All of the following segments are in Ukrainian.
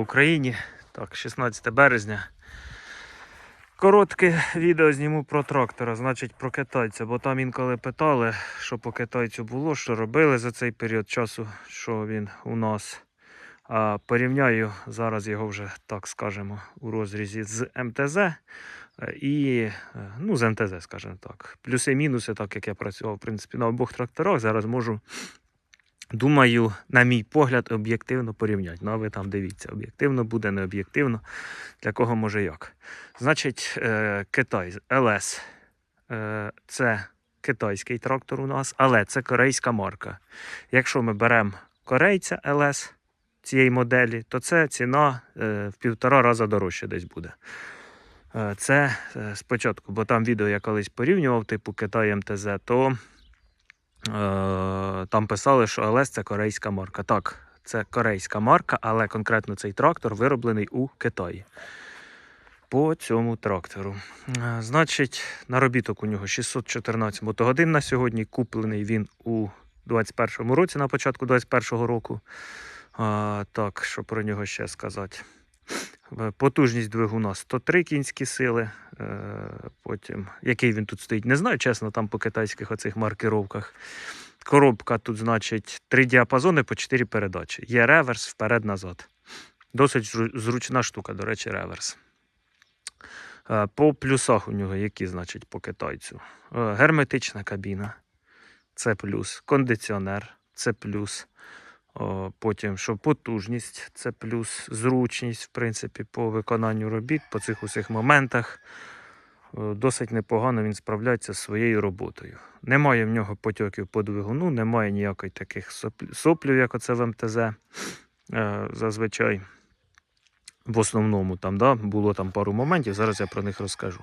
Україні, так, 16 березня. Коротке відео зніму про трактора, значить про китайця, бо там інколи питали, що по китайцю було, що робили за цей період часу, що він у нас. А порівняю зараз його вже, так скажемо, у розрізі з МТЗ і ну, з МТЗ, скажімо так. Плюси-мінуси, так як я працював в принципі, на обох тракторах, зараз можу Думаю, на мій погляд, об'єктивно порівняти. Ну, а ви там дивіться, об'єктивно буде, не об'єктивно. Для кого може як. Значить, е, Китай ЛС. Е, це китайський трактор у нас, але це корейська марка. Якщо ми беремо корейця ЛС цієї моделі, то це ціна е, в півтора рази дорожче десь буде. Це спочатку, бо там відео я колись порівнював, типу Китай МТЗ, то там писали, що ЛС це корейська марка. Так, це корейська марка, але конкретно цей трактор вироблений у Китаї. По цьому трактору. Е, Значить, наробіток у нього 614 мотогодин на сьогодні. Куплений він у 21-му році, на початку 21-го року. А, так, що про нього ще сказати? Е, Потужність двигуна 103 кінські сили. Е, Потім, який він тут стоїть, не знаю, чесно, там по китайських оцих маркировках. Коробка тут, значить, три діапазони по 4 передачі. Є реверс вперед-назад. Досить зручна штука, до речі, реверс. Е, По плюсах у нього, які, значить, по китайцю. Герметична кабіна. Це плюс. Кондиціонер. Це плюс. Потім, що потужність, це плюс, зручність, в принципі, по виконанню робіт, по цих усіх моментах. Е, Досить непогано він справляється з своєю роботою. Немає в нього потьоків по двигуну, немає ніякої таких соплів, як оце в МТЗ. Е, Зазвичай в основному там да, було там пару моментів, зараз я про них розкажу.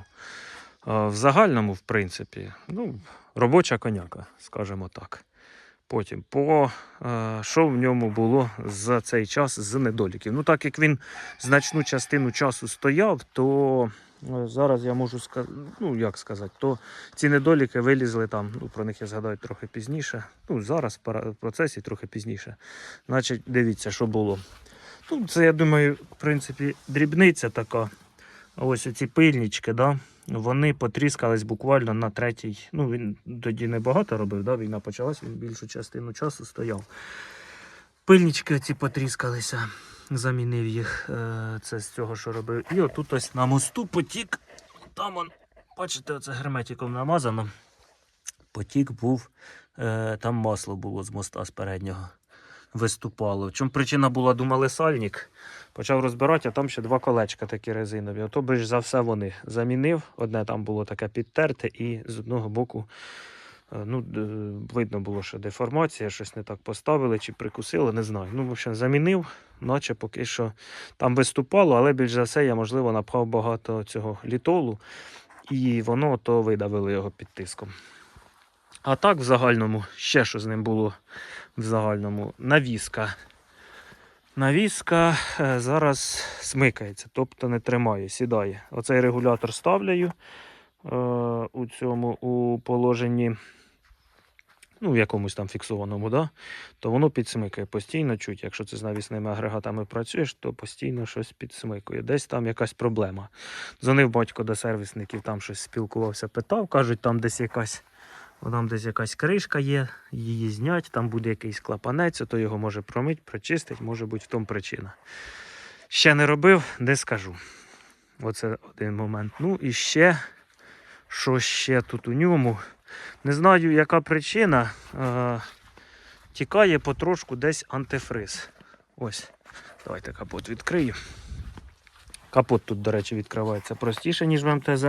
Е, В загальному, в принципі, ну, робоча коняка, скажімо так. Потім, по е, що в ньому було за цей час з недоліків. Ну, так як він значну частину часу стояв, то е, зараз я можу сказати, ну як сказати, то ці недоліки вилізли там. Ну, про них я згадаю трохи пізніше. Ну, зараз в процесі трохи пізніше. Значить, дивіться, що було. Ну, це, я думаю, в принципі, дрібниця така. Ось ці пильнички, да, вони потріскались буквально на третій. Ну, він тоді небагато робив, да, війна почалась, він більшу частину часу стояв. Пильнички ці потріскалися, замінив їх. е, Це з цього, що робив. І отут ось на мосту потік. Там он, бачите, оце герметиком намазано. Потік був, е, там масло було з моста з переднього. Виступало. В чому причина була, думали, сальник. Почав розбирати, а там ще два колечка такі резинові. Ото більш за все вони замінив. Одне там було таке підтерте, і з одного боку е, ну, видно було, що деформація, щось не так поставили чи прикусили, не знаю. Ну, в общем, замінив, наче поки що там виступало, але більш за все я, можливо, напхав багато цього літолу, і воно то видавило його під тиском. А так, в загальному, ще що з ним було в загальному, навіска. Навіска е, зараз смикається, тобто не тримає, сідає. Оцей регулятор ставляю е, у цьому у положенні, ну, в якомусь там фіксованому, да? то воно підсмикає. Постійно чуть. Якщо це з навісними агрегатами працюєш, то постійно щось підсмикує. Десь там якась проблема. Дзвонив батько до сервісників, там щось спілкувався, питав, кажуть, там десь якась. О, Там десь якась кришка є, її знять, там буде якийсь клапанець, то його може промить, прочистить, може бути в тому причина. Ще не робив, не скажу. Оце один момент. Ну і ще, що ще тут у ньому. Не знаю, яка причина. Е, тікає потрошку десь антифриз. Ось. Давайте капот відкрию. Капот тут, до речі, відкривається простіше, ніж в МТЗ.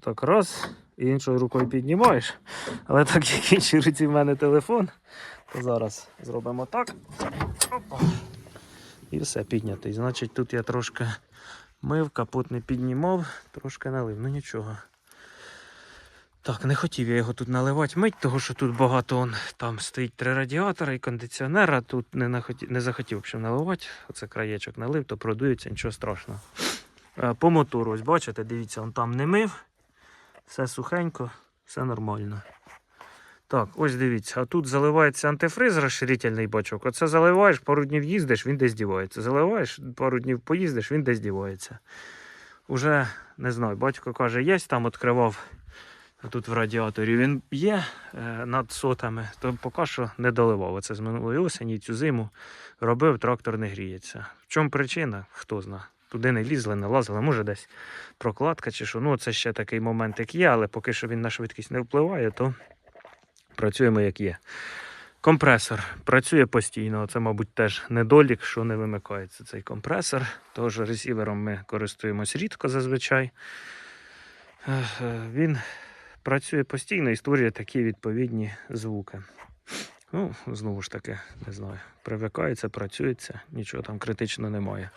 Так, раз, і іншою рукою піднімаєш. Але так як іншій руці в мене телефон, то зараз зробимо так. Опа. І все піднятий. Значить, тут я трошки мив, капот не піднімав, трошки налив. Ну нічого. Так, не хотів я його тут наливати мить, тому що тут багато он, там стоїть три радіатори і кондиціонера. Тут не, нахоті- не захотів общем, наливати. Оце краєчок налив, то продується, нічого страшного. Е, По мотору, ось бачите, дивіться, он там не мив. Все сухенько, все нормально. Так, ось дивіться, а тут заливається антифриз розширительний бачок. Оце заливаєш, пару днів їздиш, він десь дівається. Заливаєш, пару днів поїздиш, він десь дівається. Уже не знаю, батько каже, є там відкривав тут в радіаторі. Він є е, над сотами, то поки що не доливав. Оце з минулої осені цю зиму робив, трактор не гріється. В чому причина? Хто зна. Туди не лізли, не лазили, може десь прокладка чи що. Ну, це ще такий момент, як є, але поки що він на швидкість не впливає, то працюємо як є. Компресор працює постійно. Це, мабуть, теж недолік, що не вимикається цей компресор. Тож ресівером ми користуємось рідко зазвичай. Е, Він працює постійно і створює такі відповідні звуки. Ну, знову ж таки, не знаю. Привикається, працюється, нічого там критично немає.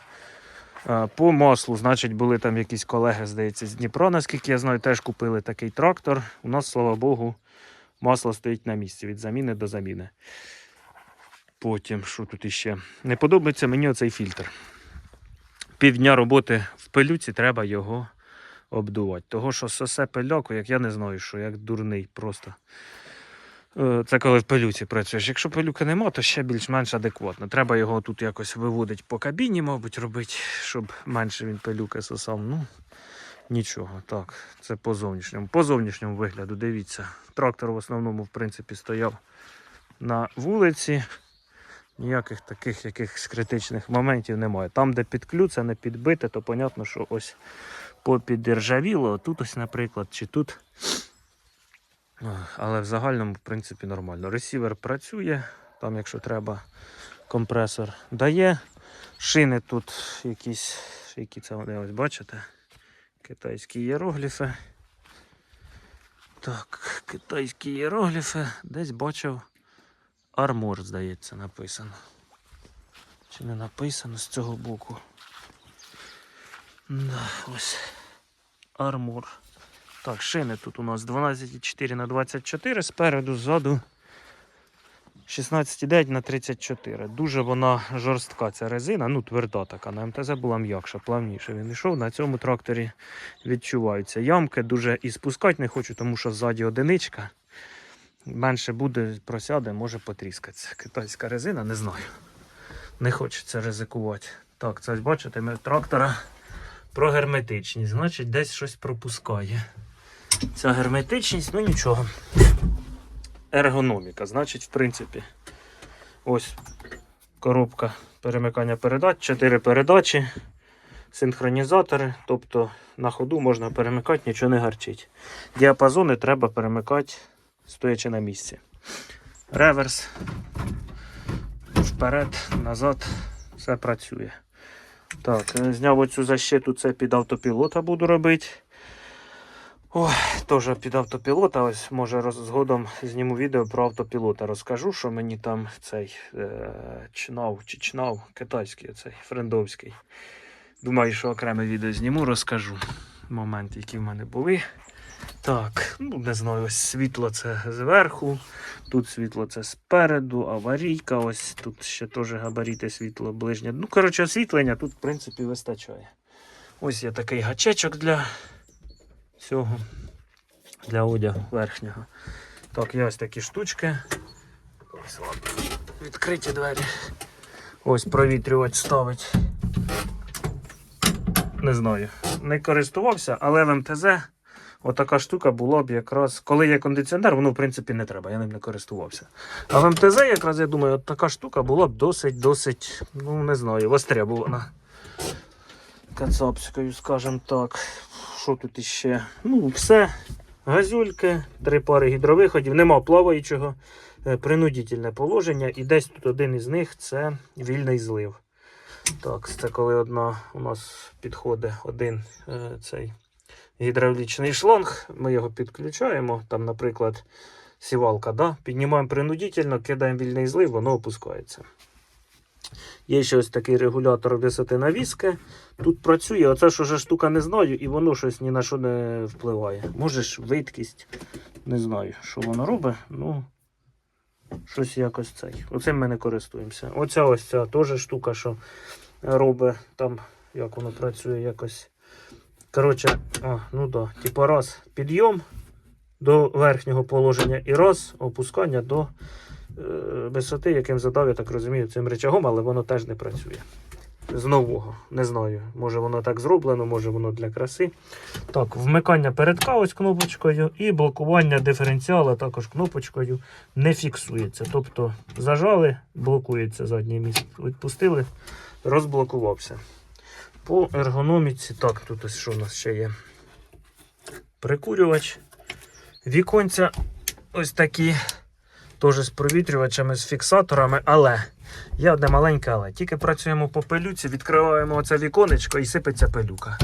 А, По маслу, значить, були там якісь колеги, здається, з Дніпра, наскільки я знаю, теж купили такий трактор. У нас, слава Богу, масло стоїть на місці від заміни до заміни. Потім, що тут іще? Не подобається мені оцей фільтр. Півдня роботи в пилюці треба його обдувати. Того, що сосе пиляку, як я не знаю, що як дурний просто. Е, Це коли в пилюці працюєш. Якщо пилюки нема, то ще більш-менш адекватно. Треба його тут якось виводити по кабіні, мабуть, робити, щоб менше він пилюки сосав. Ну, нічого. Так, це по зовнішньому. По зовнішньому вигляду, дивіться. Трактор в основному, в принципі, стояв на вулиці. Ніяких таких якихось критичних моментів немає. Там, де підклюце, не підбите, то понятно, що ось попідіржавіло. Тут ось, наприклад, чи тут. Але в загальному, в принципі, нормально. Ресівер працює, там, якщо треба, компресор дає. Шини тут якісь, які це вони ось бачите? Китайські іерогліфи. Так, китайські іерогліфи. Десь бачив армор, здається, написано. Чи не написано з цього боку? Да, ось. Армор. Так, шини тут у нас 12,4 на 24 спереду, ззаду 16,9 на 34. Дуже вона жорстка ця резина, ну тверда така. На МТЗ була м'якша, плавніше він йшов. На цьому тракторі відчуваються ямки. Дуже і спускати не хочу, тому що ззаді одиничка. Менше буде, просяде, може потріскатися. Китайська резина, не знаю. Не хочеться ризикувати. Так, це бачите, ми трактора про герметичність. Значить, десь щось пропускає. Ця герметичність, ну нічого. Ергономіка. Значить, в принципі, ось коробка перемикання передач, 4 передачі, синхронізатори, тобто на ходу можна перемикати, нічого не гарчить. Діапазони треба перемикати, стоячи на місці. Реверс. Вперед, назад, все працює. Так, е, зняв оцю защиту, це під автопілота буду робити. Ой, теж під автопілота. Ось може роз, згодом зніму відео про автопілота. Розкажу, що мені там цей е, чнав чи чнав китайський, цей френдовський. Думаю, що окреме відео зніму, розкажу моменти, які в мене були. Так, ну не знаю, ось світло це зверху, тут світло це спереду, аварійка, ось тут ще теж габаріти світло ближнє. Ну, коротше, освітлення тут, в принципі, вистачає. Ось є такий гачечок для цього, для одягу верхнього. Так, є ось такі штучки. Відкриті двері. Ось провітрювач ставить. Не знаю. Не користувався, але в МТЗ отака штука була б якраз. Коли є кондиціонер, воно в принципі не треба, я ним не користувався. А в МТЗ, якраз я думаю, от така штука була б досить-досить, ну не знаю, востребована. Кацапською, скажімо так. Що тут іще? Ну, все. Газюльки, три пари гідровиходів, нема плаваючого, е, принудительне положення, і десь тут один із них це вільний злив. Так, це коли одна у нас підходить один е, цей гідравлічний шланг, ми його підключаємо. Там, наприклад, сівалка, да? піднімаємо принудительно, кидаємо вільний злив, воно опускається. Є ще ось такий регулятор висоти навіски. Тут працює, оце ж уже штука не знаю, і воно щось ні на що не впливає. Може ж видкість, не знаю, що воно робить. Ну, щось якось цей. Оцим ми не користуємося. Оця ось ця теж штука, що робить там, як воно працює якось. Коротше, а, ну да, типу раз підйом, до верхнього положення і раз опускання до висоти, яким задав, я так розумію, цим речагом, але воно теж не працює. З нового, не знаю. Може воно так зроблено, може воно для краси. Так, вмикання передка ось кнопочкою і блокування диференціала також кнопочкою не фіксується. Тобто зажали, блокується заднє місце. Відпустили, розблокувався. По ергономіці, так, тут ось що у нас ще є. Прикурювач. Віконця ось такі. Теж з провітрювачами, з фіксаторами, але є одне маленьке, але тільки працюємо по пилюці, відкриваємо оце віконечко і сипеться пилюка.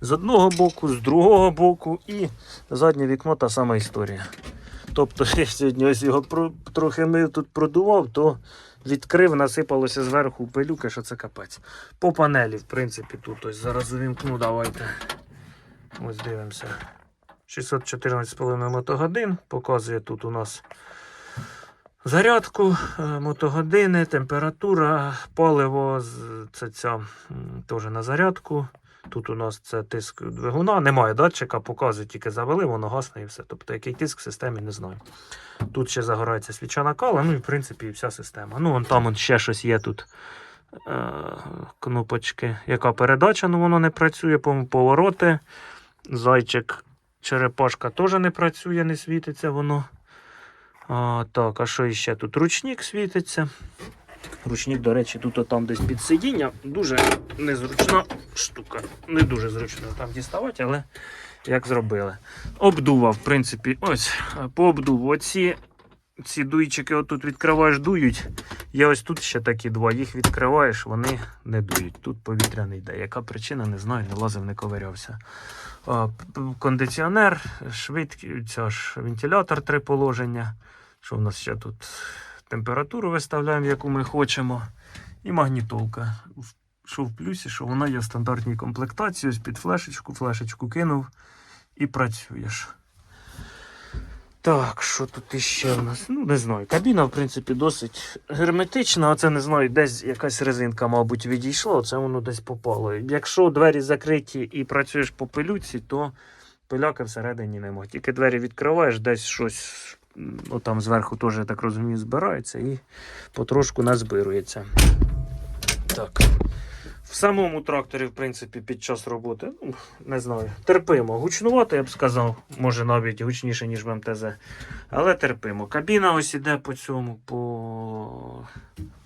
З одного боку, з другого боку і заднє вікно та сама історія. Тобто, я сьогодні ось його трохи мив тут продував, то відкрив, насипалося зверху пилюки, що це капець. По панелі, в принципі, тут ось зараз увімкну, давайте. Ось дивимося. 614,5 мотогодин. Показує тут у нас зарядку, е, мотогодини, температура, паливо, це ця теж на зарядку. Тут у нас це тиск двигуна, немає датчика, показує, тільки завели, воно гасне і все. Тобто який тиск в системі, не знаю. Тут ще загорається свіча накала, ну і в принципі вся система. Ну, вон там вон ще щось є тут. Е, кнопочки. Яка передача, ну воно не працює, по повороти. Зайчик, черепашка теж не працює, не світиться воно. А, так, а що іще тут? Ручник світиться. Ручник, до речі, тут там десь під сидіння. Дуже незручна штука. Не дуже зручно там діставати, але як зробили. Обдува, в принципі, ось по обдуву. Оці ці дуйчики отут відкриваєш, дують. Є ось тут ще такі два. Їх відкриваєш, вони не дують. Тут повітря не йде. Яка причина, не знаю, не лазив, не ковирявся. Кондиціонер, швидкий, вентилятор три положення. Що в нас ще тут? Температуру виставляємо, яку ми хочемо. І магнітолка. Що в плюсі, що вона є в стандартній комплектації. Ось під флешечку, флешечку кинув і працюєш. Так, що тут іще у нас? Ну, не знаю. Кабіна, в принципі, досить герметична. Оце не знаю, десь якась резинка, мабуть, відійшла, оце воно десь попало. Якщо двері закриті і працюєш по пилюці, то пиляки всередині немає. Тільки двері відкриваєш, десь щось отам зверху теж, я так розумію, збирається і потрошку назбирується. Так. В самому тракторі, в принципі, під час роботи, ну, не знаю, терпимо. Гучнувати, я б сказав, може навіть гучніше, ніж в МТЗ. Але терпимо. Кабіна ось іде по цьому, по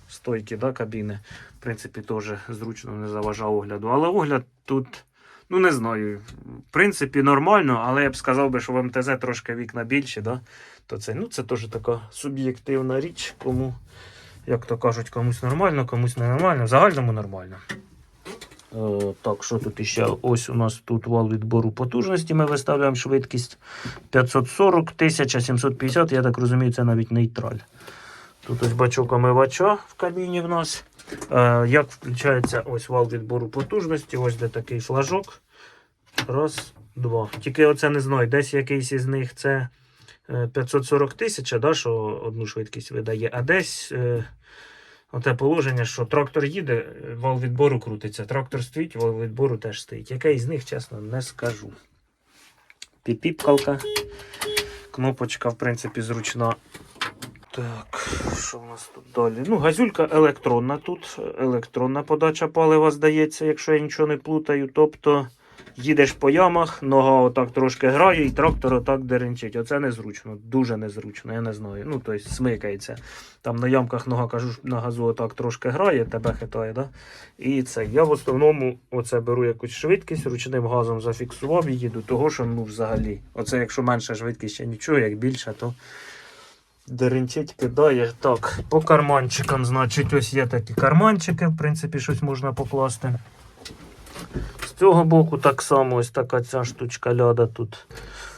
стойці да, кабіни. В принципі, теж зручно не заважав огляду. Але огляд тут, ну не знаю. В принципі, нормально, але я б сказав би, що в МТЗ трошки вікна більші, да? то це, ну, це теж така суб'єктивна річ, кому, як то кажуть, комусь нормально, комусь не нормально. В загальному нормально. Е, Так, що тут іще? Ось у нас тут вал відбору потужності. Ми виставляємо швидкість 540, 1750, я так розумію, це навіть нейтраль. Тут ось бачок омивача в кабіні в нас. Е, Як включається ось вал відбору потужності, ось де такий флажок. Раз, два. Тільки оце не знаю, десь якийсь із них це е, 540 тисяч, да, що одну швидкість видає, а десь. е, Оте положення, що трактор їде, вал відбору крутиться. Трактор стоїть, вал відбору теж стоїть. Яке із них, чесно, не скажу. Піпіпкалка. Кнопочка, в принципі, зручна. Так, що в нас тут далі? Ну, газюлька електронна тут. Електронна подача палива, здається, якщо я нічого не плутаю. Тобто їдеш по ямах, нога отак трошки грає, і трактор отак деренчить. Оце незручно, дуже незручно, я не знаю. Ну, тобто смикається. Там на ямках нога кажу, на газу отак трошки грає, тебе хитає. Да? І це. Я в основному оце беру якусь швидкість, ручним газом зафіксував і їду. Того, що ну взагалі. Оце якщо менша швидкість, ще нічого, як більше, то деренчить кидає. Так, по карманчикам, значить, ось є такі карманчики, в принципі, щось можна покласти. З цього боку так само ось така ця штучка ляда тут.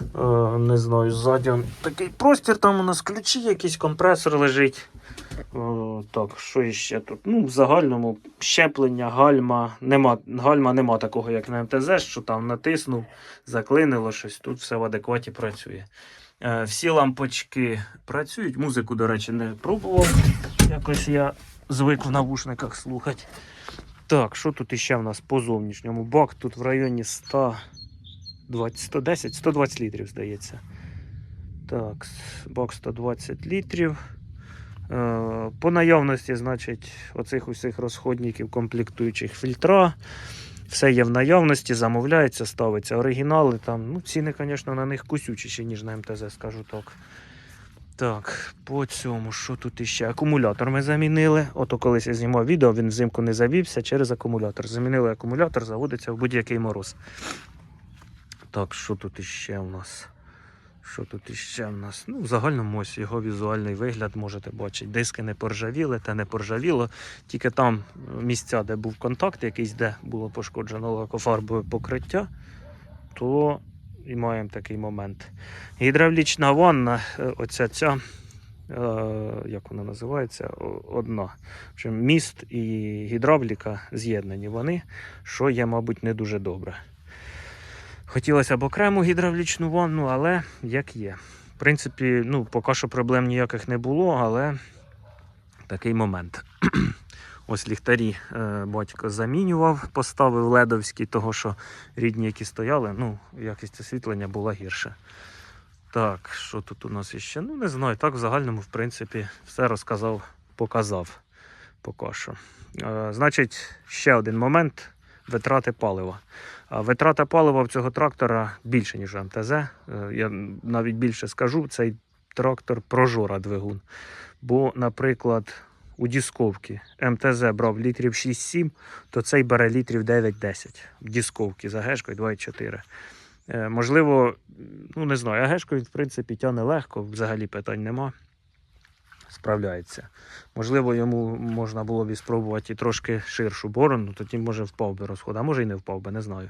Е, не знаю, ззаді такий простір, там у нас ключі, якийсь компресор лежить. Е, так, що іще тут? Ну, в загальному щеплення, гальма. Нема, гальма нема такого, як на МТЗ, що там натиснув, заклинило щось. Тут все в адекваті працює. Е, всі лампочки працюють. Музику, до речі, не пробував. Якось я звик в навушниках слухати. Так, що тут іще в нас по зовнішньому? Бак тут в районі 120, 110, 120 літрів, здається. Так, бак 120 літрів. Е, По наявності, значить, оцих усіх розходників, комплектуючих фільтра. Все є в наявності, замовляється, ставиться оригінали. Там, ну, ціни, звісно, на них кусючіші, ніж на МТЗ, скажу так. Так, по цьому, що тут іще? Акумулятор ми замінили. Ото колись я знімав відео, він взимку не завівся через акумулятор. Замінили акумулятор, заводиться в будь-який мороз. Так, що тут іще у нас? Що тут іще в нас? Ну, в загальному ось його візуальний вигляд можете бачити. Диски не поржавіли, те не поржавіло. Тільки там е, місця, де був контакт, якийсь, де було пошкоджено лакофарбове покриття, то і маємо такий момент. Гідравлічна ванна, е, оця ця, е, як вона називається, одна. Міст і гідравліка з'єднані вони, що є, мабуть, не дуже добре. Хотілося б окрему гідравлічну ванну, але як є. В принципі, ну, поки що проблем ніяких не було, але такий момент. Ось ліхтарі е, батько замінював, поставив ледовські, того що рідні, які стояли, ну, якість освітлення була гірша. Так, що тут у нас іще? Ну, не знаю. Так, в загальному, в принципі, все розказав, показав поки що. Е, значить, ще один момент витрати палива. Витрата палива в цього трактора більше, ніж у МТЗ. Е, Я навіть більше скажу, цей трактор прожора двигун. Бо, наприклад, у дісковки МТЗ брав літрів 6-7, то цей бере літрів 9-10 в дісковки за гешкою 2,4. Е, Можливо, ну не знаю, а гешкою, в принципі, тягне легко, взагалі питань нема. Справляється. Можливо, йому можна було б і спробувати і трошки ширшу борону, тоді може впав би розход, а може і не впав би, не знаю.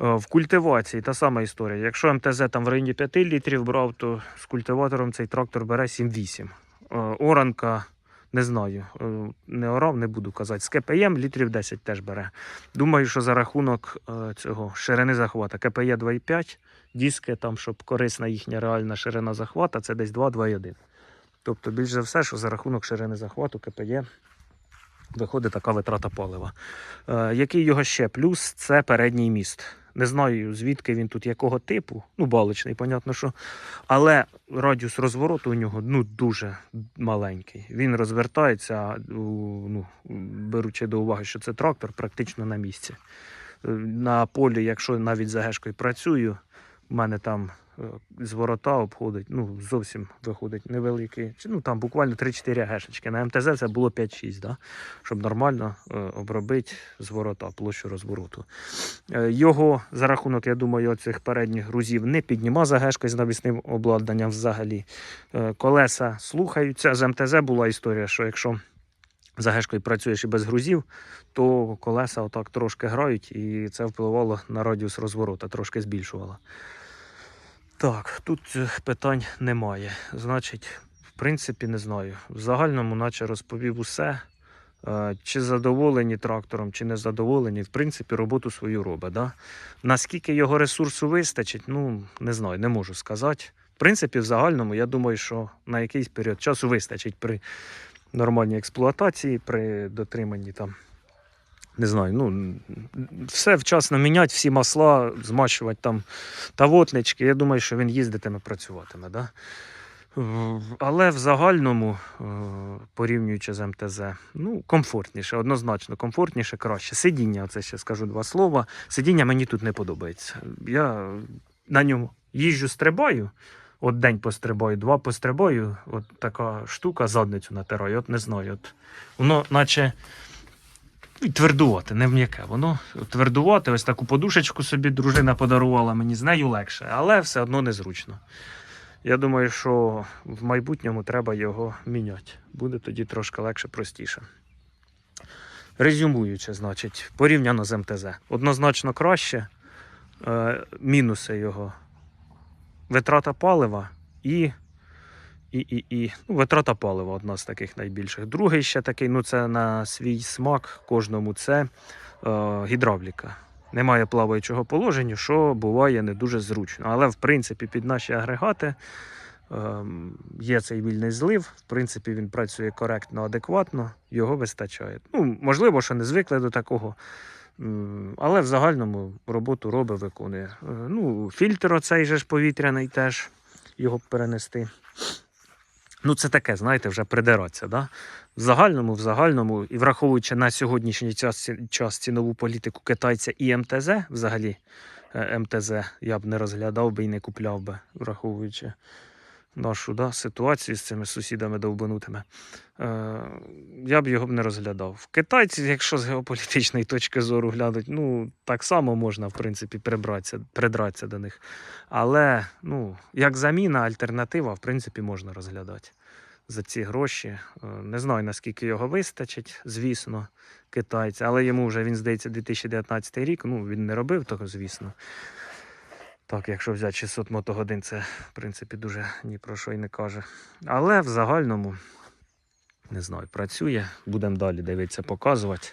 Е, В культивації та сама історія. Якщо МТЗ там в районі 5 літрів брав, то з культиватором цей трактор бере 7-8. Е, Оранка, не знаю, е, не орав, не буду казати. З КПМ літрів 10 теж бере. Думаю, що за рахунок цього ширини захвата КПЄ 2,5, диски там, щоб корисна їхня реальна ширина захвата, це десь 2-2,1. Тобто, більш за все, що за рахунок ширини захвату КПЄ виходить така витрата палива. Е, який його ще плюс? Це передній міст. Не знаю, звідки він тут якого типу. Ну, баличний, понятно, що. Але радіус розвороту у нього ну, дуже маленький. Він розвертається, ну, беручи до уваги, що це трактор, практично на місці. Е, На полі, якщо навіть за гешкою працюю, в мене там е, зворота обходить, ну, зовсім виходить невеликий. Ну, там буквально 3-4 гешечки. На МТЗ це було 5-6, да? щоб нормально е, обробити зворота, площу розвороту. Е, Його за рахунок, я думаю, цих передніх грузів не підніма за гешкою з навісним обладнанням взагалі. Колеса слухаються. З МТЗ була історія, що якщо за гешкою працюєш і без грузів, то колеса отак трошки грають, і це впливало на радіус розворота, трошки збільшувало. Так, тут питань немає. Значить, в принципі, не знаю. В загальному, наче розповів усе. Е, Чи задоволені трактором, чи не задоволені, в принципі, роботу свою робить. Да? Наскільки його ресурсу вистачить, ну не знаю, не можу сказати. В принципі, в загальному, я думаю, що на якийсь період часу вистачить при нормальній експлуатації, при дотриманні там. Не знаю, ну все вчасно міняти, всі масла, змащувати там тавотнички. Я думаю, що він їздитиме, працюватиме. Да? Але в загальному, е, порівнюючи з МТЗ, ну, комфортніше, однозначно комфортніше, краще. Сидіння, це ще скажу два слова. Сидіння мені тут не подобається. Я на ньому їжджу, стрибаю, от день пострибаю, два пострибаю, от така штука задницю натираю, от не знаю. От, воно наче твердувати, не м'яке. Воно твердувати, ось таку подушечку собі дружина подарувала, мені з нею легше, але все одно незручно. Я думаю, що в майбутньому треба його міняти. Буде тоді трошки легше, простіше. Резюмуючи, значить, порівняно з МТЗ. Однозначно краще. Е, мінуси його. Витрата палива і, і, і, і ну, витрата палива одна з таких найбільших. Другий ще такий, ну це на свій смак кожному це е, гідравліка. Немає плаваючого положення, що буває не дуже зручно. Але в принципі під наші агрегати ем, є цей вільний злив. В принципі, він працює коректно, адекватно, його вистачає. Ну, можливо, що не звикли до такого. Але в загальному роботу робить, виконує. Е, Ну, фільтр оцей же ж повітряний теж. його перенести. Ну, це таке, знаєте, вже придиратися. Да? В загальному, в загальному, і враховуючи на сьогоднішній час, час цінову політику китайця і МТЗ, взагалі, е, МТЗ я б не розглядав би і не купляв би, враховуючи нашу да, ситуацію з цими сусідами довбанутими. Е, я б його б не розглядав. Китайці, якщо з геополітичної точки зору глянуть, ну так само можна, в принципі, прибратися, придратися до них. Але ну, як заміна, альтернатива, в принципі, можна розглядати за ці гроші. Е, Не знаю, наскільки його вистачить, звісно, китайця, але йому вже він здається 2019 рік. Ну, він не робив того, звісно. Так, якщо взяти 600 мотогодин, це в принципі дуже ні про що й не каже. Але в загальному, не знаю, працює. Будемо далі дивитися, показувати.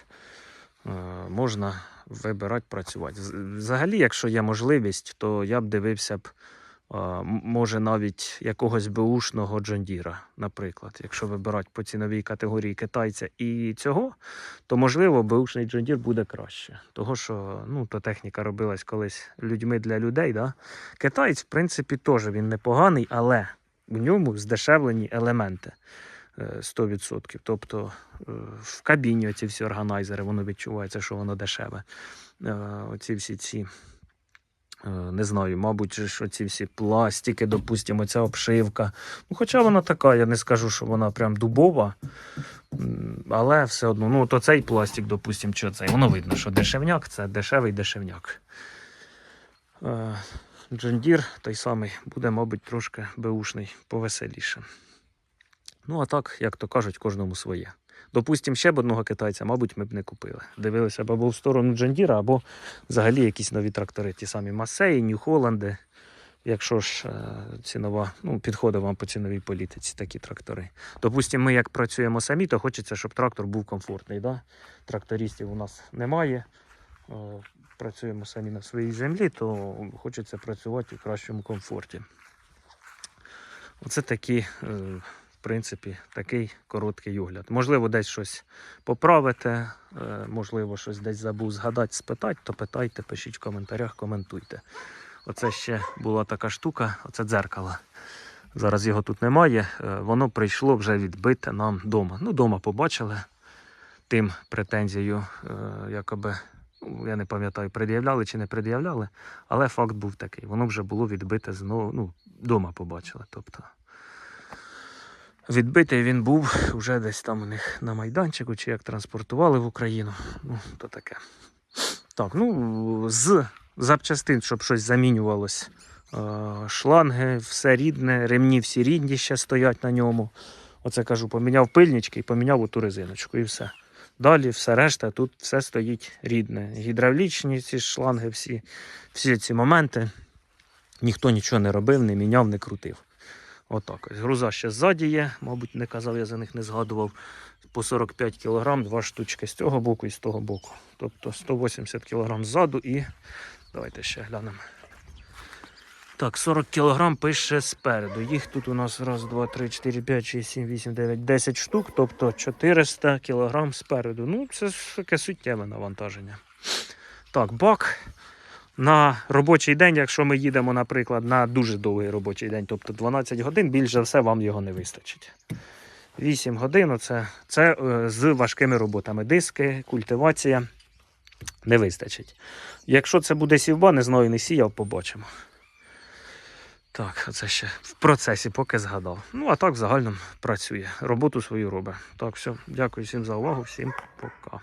Е, можна вибирати працювати. Взагалі, якщо є можливість, то я б дивився б, може, навіть якогось беушного Джондіра, наприклад. Якщо вибирати по ціновій категорії китайця і цього, то можливо беушний Джондір буде краще. Того, що ну, то техніка робилась колись людьми для людей. Да? Китаєць, в принципі, теж він непоганий, але у ньому здешевлені елементи. е, 100%. Тобто е, в кабіні оці всі органайзери, воно відчувається, що воно дешеве. Е, Оці всі ці, е, не знаю, мабуть, же ж оці всі пластики, допустимо, ця обшивка. Ну, хоча вона така, я не скажу, що вона прям дубова. Але все одно, ну, то цей пластик, допустимо, що цей, воно видно, що дешевняк це дешевий дешевняк. Джондір той самий буде, мабуть, трошки беушний, повеселіше. Ну, а так, як то кажуть, кожному своє. Допустим, ще б одного китайця, мабуть, ми б не купили. Дивилися б або в сторону Джондіра, або взагалі якісь нові трактори, ті самі Масеї, Нью-Холланди. Якщо ж е, цінова, ну, підходить вам по ціновій політиці такі трактори. Допустимо, ми як працюємо самі, то хочеться, щоб трактор був комфортний. Да? Трактористів у нас немає. Е, Працюємо самі на своїй землі, то хочеться працювати у кращому комфорті. Оце такі, е, в принципі, такий короткий огляд. Можливо, десь щось поправити, е, можливо, щось десь забув згадати, спитати, то питайте, пишіть в коментарях, коментуйте. Оце ще була така штука, оце дзеркало. Зараз його тут немає. е, Воно прийшло вже відбите нам вдома. Ну, вдома побачили. Тим претензію, е, якоби, ну, я не пам'ятаю, пред'являли чи не пред'являли, але факт був такий. Воно вже було відбите знову, ну, вдома побачили. Тобто, відбитий він був вже десь там у них на майданчику, чи як транспортували в Україну. Ну, то таке. Так, ну, з запчастин, щоб щось замінювалось. е, Шланги, все рідне, ремні всі рідні ще стоять на ньому. Оце кажу, поміняв пильнички і поміняв оту резиночку і все. Далі все решта, тут все стоїть рідне. Гідравлічні ці шланги, всі, всі ці моменти. Ніхто нічого не робив, не міняв, не крутив. Отак. Груза ще ззаді є, мабуть, не казав, я за них не згадував. По 45 кг, два штучки з цього боку і з того боку. Тобто 180 кг ззаду і. Давайте ще глянемо. Так, 40 кг пише спереду. Їх тут у нас раз, два, три, чотири, п'ять, шість, сім, вісім, дев'ять, 10 штук, тобто 400 кг спереду. Ну, це таке суттєве навантаження. Так, бак. На робочий день, якщо ми їдемо, наприклад, на дуже довгий робочий день, тобто 12 годин, більш за все вам його не вистачить. 8 годин це, це е, з важкими роботами. Диски, культивація не вистачить. Якщо це буде сівба, не знаю, не сіяв, побачимо. Так, це ще в процесі, поки згадав. Ну, а так в загальному працює. Роботу свою робить. Так, все. Дякую всім за увагу, всім пока.